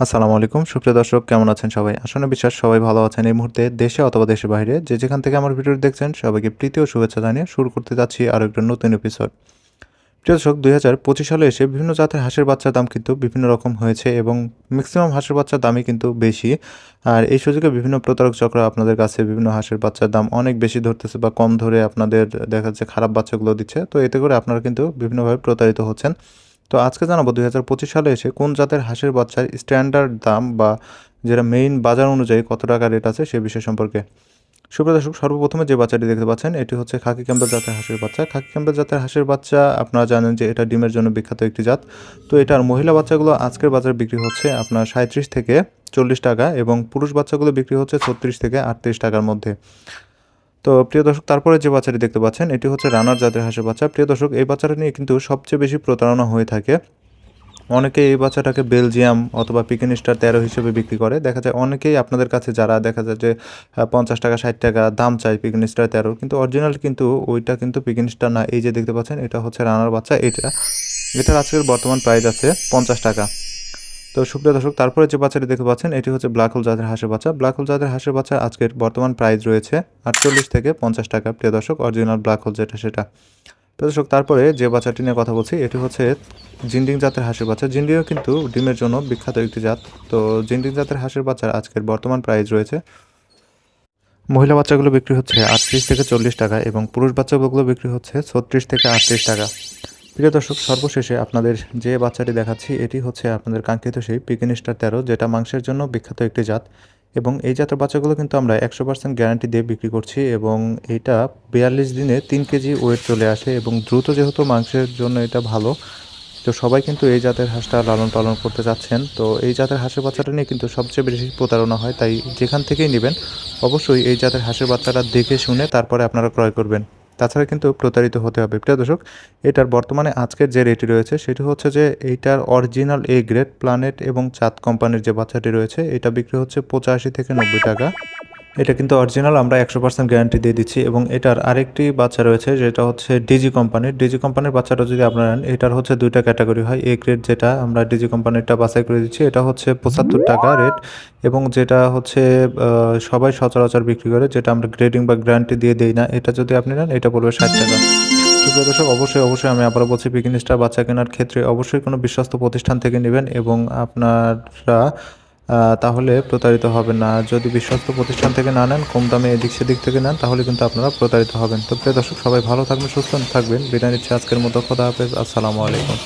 আসসালামু আলাইকুম। সুপ্রিয় দর্শক, কেমন আছেন সবাই? আসলে বিশ্বাস, সবাই ভালো আছেন এই মুহূর্তে দেশে অথবা দেশের বাইরে। যে যেখান থেকে আমার ভিডিও দেখছেন, সবাইকে প্রীতি ও শুভেচ্ছা জানিয়ে শুরু করতে যাচ্ছি আরও একটা নতুন এপিসোড প্রিয় দর্শক, দুই হাজার পঁচিশ সালে এসে বিভিন্ন জাতের হাঁসের বাচ্চার দাম কিন্তু বিভিন্ন রকম হয়েছে এবং ম্যাক্সিমাম হাঁসের বাচ্চার দামই কিন্তু বেশি। আর এই সুযোগে বিভিন্ন প্রতারক চক্র আপনাদের কাছে বিভিন্ন হাঁসের বাচ্চার দাম অনেক বেশি ধরতেছে বা কম ধরে আপনাদের দেখা যাচ্ছে খারাপ বাচ্চাগুলো দিচ্ছে। তো এতে করে আপনারা কিন্তু বিভিন্নভাবে প্রতারিত হচ্ছেন। তো আজকে জানাব দুই হাজার পঁচিশ সালে এসে কোন জাতের হাঁসের বাচ্চার স্ট্যান্ডার্ড দাম বা যেটা মেইন বাজার অনুযায়ী কত টাকা রেট আছে সে বিষয় সম্পর্কে। সুপ্রদর্শক সর্বপ্রথমে যে বাচ্চাটি দেখতে পাচ্ছেন, এটি হচ্ছে খাকি ক্যাম্বেল জাতের হাঁসের বাচ্চা। খাকি ক্যাম্বেল জাতের হাঁসের বাচ্চা, আপনারা জানেন যে এটা ডিমের জন্য বিখ্যাত একটি জাত। তো এটার মহিলা বাচ্চাগুলো আজকের বাজারে বিক্রি হচ্ছে আপনার সাঁত্রিশ থেকে চল্লিশ টাকা এবং পুরুষ বাচ্চাগুলো বিক্রি হচ্ছে ছত্রিশ থেকে আটত্রিশ টাকার মধ্যে। তো প্রিয় দর্শক, তারপরে যে বাচ্চাটি দেখতে পাচ্ছেন, এটি হচ্ছে রানার জাতের হাঁসের বাচ্চা। প্রিয় দর্শক, এই বাচ্চাটা নিয়ে কিন্তু সবচেয়ে বেশি প্রতারণা হয়ে থাকে। অনেকে এই বাচ্চাটাকে বেলজিয়াম অথবা পিকেন স্টার তেরো হিসেবে বিক্রি করে। দেখা যায় অনেকেই আপনাদের কাছে যারা, দেখা যায় যে পঞ্চাশ টাকা, ষাট টাকা দাম চাই পিকেন স্টার তেরো, কিন্তু অরিজিনাল কিন্তু ওইটা কিন্তু পিকেন স্টার না। এই যে দেখতে পাচ্ছেন, এটা হচ্ছে রানার বাচ্চা, এটা, এটার আজকের বর্তমান প্রাইস আছে পঞ্চাশ টাকা। তো সুপ্রিয় দর্শক, তারপরে যে বাচ্চাটি দেখতে পাচ্ছেন, এটি হচ্ছে ব্ল্যাক হোল জাতের হাঁসের বাচ্চা। ব্ল্যাক হোল জাতের হাঁসের বাচ্চা আজকের বর্তমান প্রাইস রয়েছে আটচল্লিশ থেকে পঞ্চাশ টাকা। প্রিয় দর্শক অরিজিনাল ব্ল্যাক হোল যেটা সেটা। প্রিয় দর্শক, তারপরে যে বাচ্চাটি নিয়ে কথা বলছি, এটি হচ্ছে জিন্ডিং জাতের হাঁসের বাচ্চা। জিন্ডিংও কিন্তু ডিমের জন্য বিখ্যাত একটি জাত। তো জিন্ডিং জাতের হাঁসের বাচ্চার আজকের বর্তমান প্রাইস রয়েছে। মহিলা বাচ্চাগুলো বিক্রি হচ্ছে আটত্রিশ থেকে চল্লিশ টাকা এবং পুরুষ বাচ্চাগুলো বিক্রি হচ্ছে ছত্রিশ থেকে আটত্রিশ টাকা। প্রিয় দর্শক, সর্বশেষে আপনাদের যে বাচ্চাটি দেখাচ্ছি, এটি হচ্ছে আপনাদের কাঙ্ক্ষিত সেই পিকিন স্টার তেরো, যেটা মাংসের জন্য বিখ্যাত একটি জাত। এবং এই জাতের বাচ্চাগুলো কিন্তু আমরা একশো পার্সেন্ট গ্যারান্টি দিয়ে বিক্রি করছি এবং এটা বিয়াল্লিশ দিনে তিন কেজি ওয়েট চলে আসে এবং দ্রুত যেহেতু মাংসের জন্য এটা ভালো, তো সবাই কিন্তু এই জাতের হাঁসটা লালন পালন করতে চাচ্ছেন। তো এই জাতের হাঁসের বাচ্চাটা নিয়ে কিন্তু সবচেয়ে বেশি প্রতারণা হয়, তাই যেখান থেকেই নেবেন, অবশ্যই এই জাতের হাঁসের বাচ্চাটা দেখে শুনে তারপরে আপনারা ক্রয় করবেন। তাছাড়া কিন্তু প্রতারিত হতে হবে। প্রিয় দর্শক, এটার বর্তমানে আজকের যে রেটটি রয়েছে, সেটি হচ্ছে যে এইটার অরিজিনাল এ গ্রেড প্ল্যানেট এবং চাঁদ কোম্পানির যে বাচ্চাটি রয়েছে, এটা বিক্রি হচ্ছে পঁচাশি থেকে নব্বই টাকা। এটা কিন্তু অরিজিনাল, আমরা একশো পার্সেন্ট গ্যারান্টি দিয়ে দিচ্ছি। এবং এটার আরেকটি বাচ্চা রয়েছে, যেটা হচ্ছে ডিজি কোম্পানির। ডিজি কোম্পানির বাচ্চাটা যদি আপনারা নেন, এটার হচ্ছে দুইটা ক্যাটাগরি হয়। এ গ্রেড যেটা আমরা ডিজি কোম্পানিরটা বাছাই করে দিচ্ছি, এটা হচ্ছে পঁচাত্তর টাকা রেট এবং যেটা হচ্ছে সবাই সচরাচর বিক্রি করে, যেটা আমরা গ্রেডিং বা গ্যারান্টি দিয়ে দেই না। এটা যদি আপনি নেন, এটা পড়বে ষাট টাকা। দর্শক, অবশ্যই অবশ্যই আমি আবারও বলছি পিকিনিস্টার বাচ্চা কেনার ক্ষেত্রে অবশ্যই কোনো বিশ্বস্ত প্রতিষ্ঠান থেকে নেবেন এবং আপনারা তাহলে প্রতারিত হবেন না। যদি বিশ্বস্ত প্রতিষ্ঠান থেকে না নেন, কম দামে এদিক সেদিক থেকে নেন, তাহলে কিন্তু আপনারা প্রতারিত হবেন। তো প্রিয় দর্শক, সবাই ভালো থাকবেন, সুস্থ থাকবেন। বিদায় নিচ্ছি আজকের মতো। খোদা হাফেজ। আসসালামু আলাইকুম।